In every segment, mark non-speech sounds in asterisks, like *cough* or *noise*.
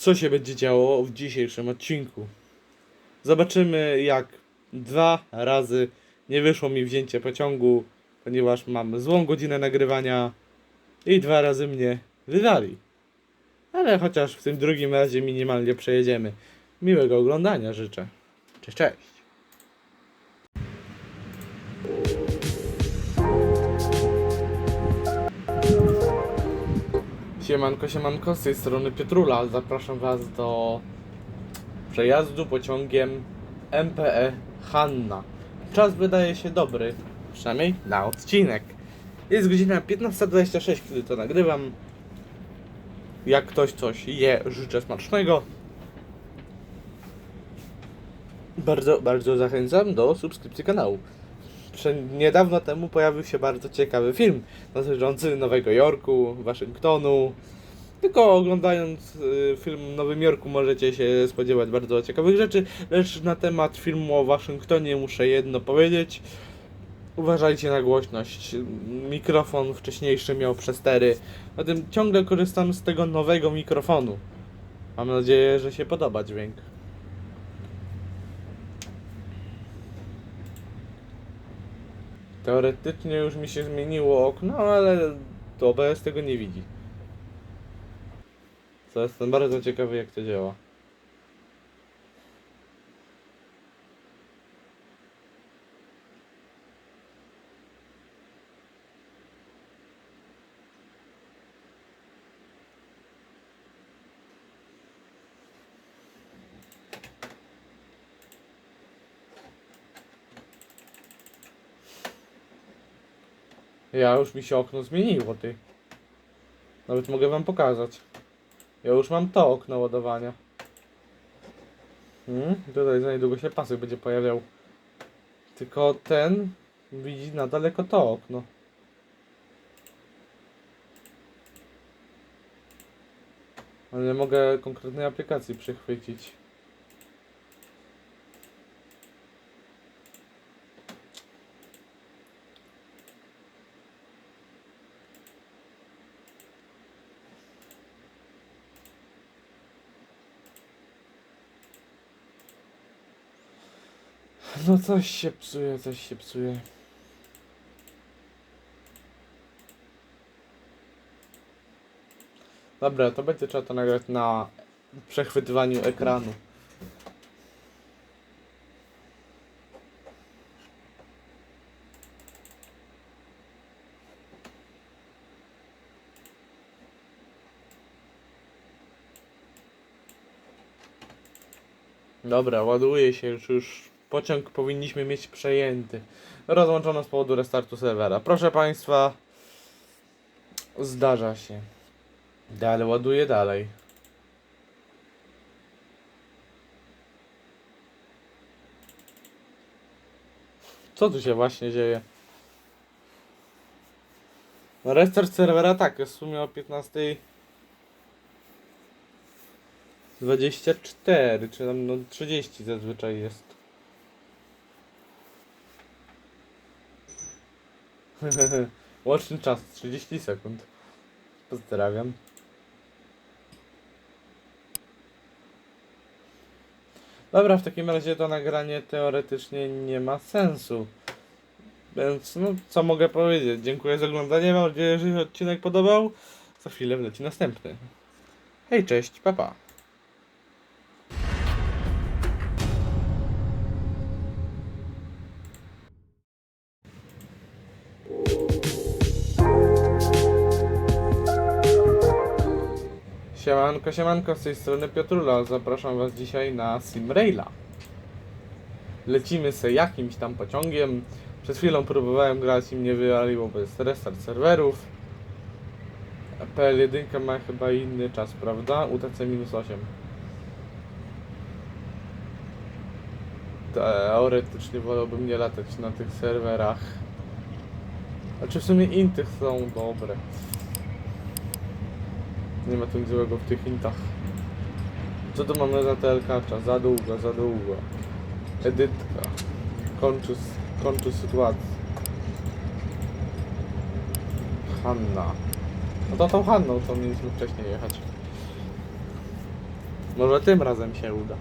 co się będzie działo w dzisiejszym odcinku. Zobaczymy, jak dwa razy nie wyszło mi wzięcie pociągu, ponieważ mam złą godzinę nagrywania i dwa razy mnie wydali. Ale chociaż w tym drugim razie minimalnie przejedziemy. Miłego oglądania życzę. Cześć, cześć. Siemanko, siemanko, z tej strony Piotrula. Zapraszam Was do przejazdu pociągiem MPE Hanna. Czas wydaje się dobry, przynajmniej na odcinek. Jest godzina 15.26, kiedy to nagrywam. Jak ktoś coś je, życzę smacznego. Bardzo, bardzo zachęcam do subskrypcji kanału. Niedawno temu pojawił się bardzo ciekawy film dotyczący Nowego Jorku, Waszyngtonu. Tylko oglądając y, film Nowym Jorku możecie się spodziewać bardzo ciekawych rzeczy, lecz na temat filmu o Waszyngtonie muszę jedno powiedzieć. Uważajcie na głośność. Mikrofon wcześniejszy miał przestery. Zatem ciągle korzystam z tego nowego mikrofonu. Mam nadzieję, że się podoba dźwięk. Teoretycznie już mi się zmieniło okno, ale to OBS tego nie widzi. Co jestem bardzo ciekawy jak to działa. Ja już mi się okno zmieniło, ty. Nawet mogę wam pokazać. Ja już mam to okno ładowania. Hmm, tutaj za niedługo się pasek będzie pojawiał. Tylko ten widzi na daleko to okno. Ale nie mogę konkretnej aplikacji przychwycić. No coś się psuje, coś się psuje. Dobra, to będzie trzeba to nagrać na przechwytywaniu ekranu. Dobra, ładuje się już, już pociąg powinniśmy mieć przejęty. Rozłączono z powodu restartu serwera. Proszę Państwa, zdarza się. Dalej, ładuję dalej. Co tu się właśnie dzieje? Restart serwera tak, jest w sumie o 15. 24, czy tam no 30 zazwyczaj jest. *laughs* Łączny czas 30 sekund. Pozdrawiam. Dobra, w takim razie to nagranie teoretycznie nie ma sensu. Więc no, co mogę powiedzieć? Dziękuję za oglądanie, mam nadzieję, że się odcinek podobał. Za chwilę wleci następny. Hej, cześć, papa. Pa. Siemanko, siemanko, z tej strony Piotrula. Zapraszam Was dzisiaj na Simraila. Lecimy se jakimś tam pociągiem. Przed chwilą próbowałem grać i mnie wywaliło bez restart serwerów. PL1 ma chyba inny czas, prawda? UTC minus 8. Teoretycznie wolałbym nie latać na tych serwerach. Znaczy w sumie intych są dobre. Nie ma tu nic złego w tych intach. Co tu mamy za TLK? Za długo, za długo. Edytka. Kończy, kończy sytuację. Hanna. No to tą Hanną to mieliśmy wcześniej jechać. Może tym razem się uda.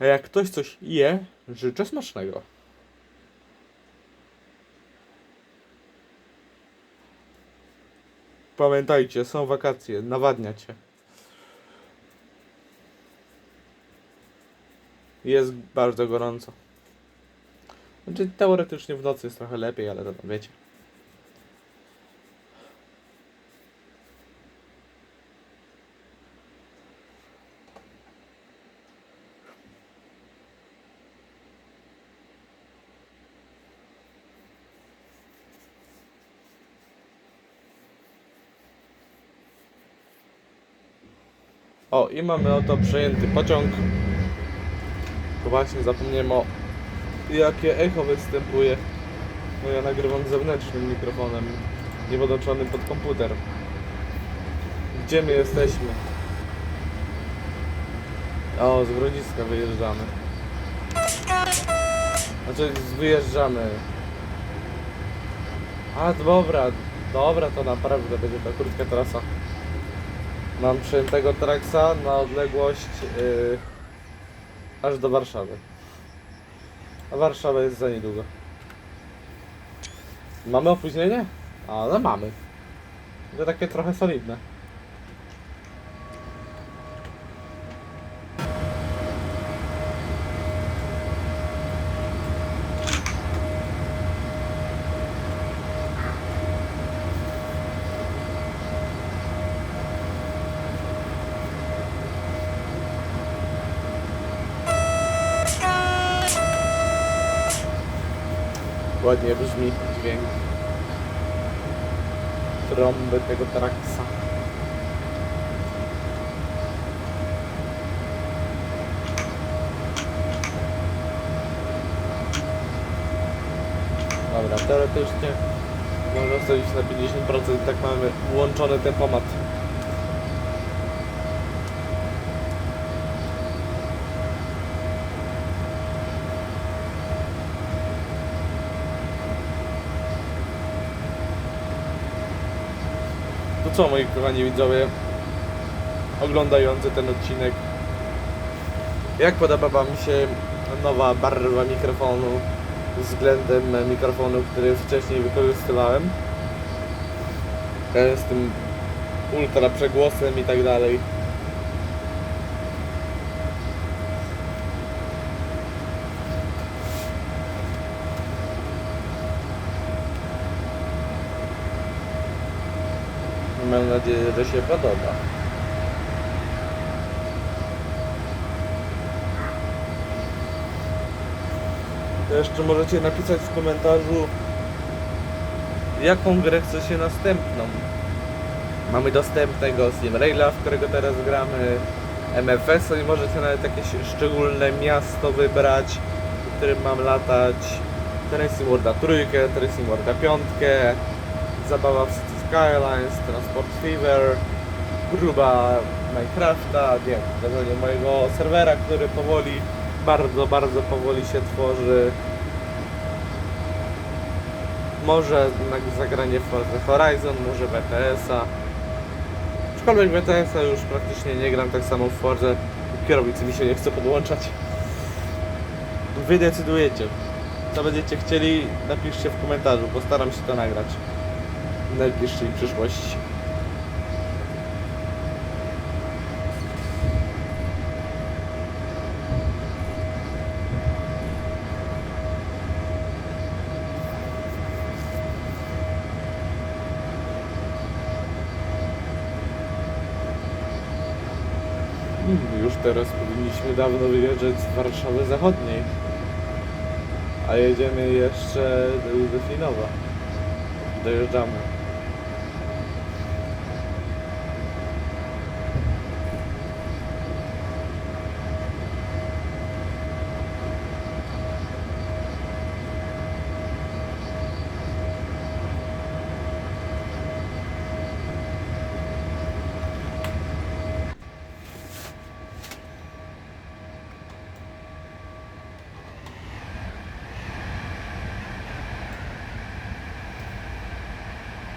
A jak ktoś coś je, życzę smacznego. Pamiętajcie, są wakacje, nawadniacie. Jest bardzo gorąco. Znaczy, teoretycznie w nocy jest trochę lepiej, ale to wiecie. O, i mamy oto przejęty pociąg. To właśnie zapomniałem o jakie echo występuje. No ja nagrywam zewnętrznym mikrofonem, nie podłączonym pod komputer. Gdzie my jesteśmy? O, z Grodziska wyjeżdżamy. Znaczy, wyjeżdżamy. A, dobra, dobra, to naprawdę będzie ta krótka trasa. Mam przejętego traksa na odległość yy, aż do Warszawy. A Warszawa jest za niedługo. Mamy opóźnienie? A, no mamy. To takie trochę solidne. Ładnie brzmi dźwięk trąby tego traksa. Dobra, teoretycznie można wstawić na 50%, tak mamy włączony tempomat. Co moi kochani widzowie oglądający ten odcinek? Jak podoba wam się nowa barwa mikrofonu względem mikrofonu, który wcześniej wykorzystywałem? Ten z tym ultra przegłosem i tak dalej Mam nadzieję, że się podoba. Jeszcze możecie napisać w komentarzu, jaką grę chcecie następną. Mamy dostępnego Steam Raila, w którego teraz gramy, MFS-a i możecie nawet jakieś szczególne miasto wybrać, w którym mam latać. Tracing Worlda trójkę, Tracing Worlda piątkę, zabawa w Skylines, Transport Fever, gruba Minecrafta, nie, zagrożenie mojego serwera, który powoli, bardzo, bardzo powoli się tworzy. Może zagranie Forza Horizon, może BTS-a. Aczkolwiek BTS-a już praktycznie nie gram tak samo w Forze. Kierownicy mi się nie chce podłączać. Wy decydujecie. Co będziecie chcieli, napiszcie w komentarzu, postaram się to nagrać najbliższej przyszłości. Mm, Już teraz powinniśmy dawno wyjeżdżać z Warszawy Zachodniej. A jedziemy jeszcze do Józefinowa. Dojeżdżamy.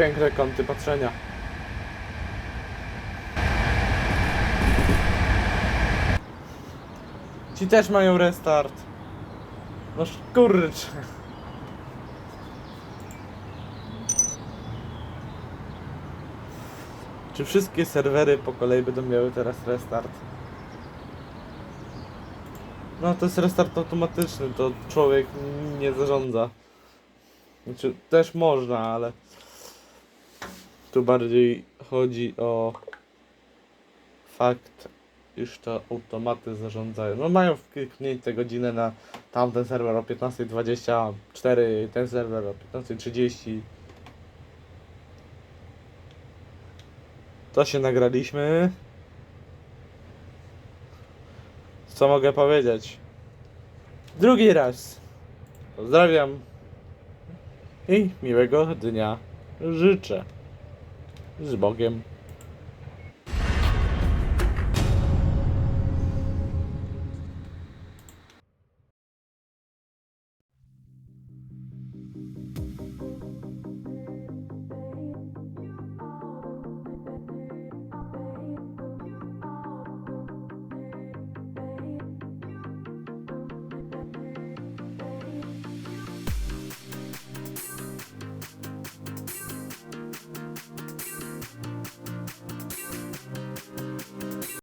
Piękne kąty patrzenia. Ci też mają restart. No kurczę. Czy wszystkie serwery po kolei będą miały teraz restart? No to jest restart automatyczny, to człowiek nie zarządza. Znaczy też można, ale tu bardziej chodzi o fakt, iż to automaty zarządzają. No mają wkliknięte godzinę na tamten serwer o 15.24, ten serwer o 15.30. To się nagraliśmy. Co mogę powiedzieć? Drugi raz. Pozdrawiam. I miłego dnia życzę. Z Bogiem.